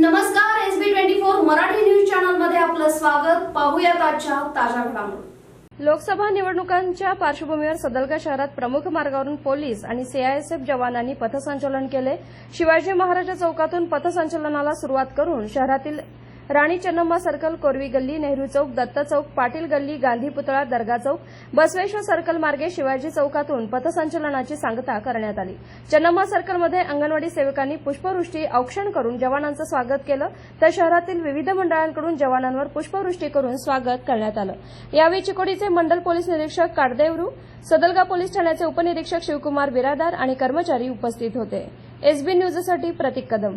नमस्कार S B twenty four Marathi news चॅनलमध्ये आपलं स्वागत. पाहूया आजच्या ताज्या घडामोडी. लोकसभा निवडणुकांच्या पार्श्वभूमीवर सदलगा शहरात प्रमुख मार्गावरून पोलीस आणि सीआयएसएफ जवानांनी पथसंचलन केले. शिवाजी महाराज चौकातून पथसंचलनाला सुरुवात करून शहरातील राणी चन्नम्मा सर्कल कोरवी गल्ली नेहरू चौक दत्त चौक पाटील गल्ली गांधी पुतळा दर्गा चौक बसवेश्वर सर्कल मार्गे शिवाजी चौकातून पथसंचलनाची सांगता करण्यात आली. चन्नम्मा सर्कलमध्ये अंगणवाडी सेवकांनी पुष्पवृष्टी औक्षण करून जवानांचं स्वागत केलं. तर शहरातील विविध मंडळांकडून जवानांवर पुष्पवृष्टी करून स्वागत करण्यात आलं. यावेळी चिकोडीचे मंडल पोलीस निरीक्षक काडदेवरू सदलगा पोलीस ठाण्याचे उपनिरीक्षक शिवकुमार बिरादार आणि कर्मचारी उपस्थित होते. एसबी न्यूजसाठी प्रतीक कदम.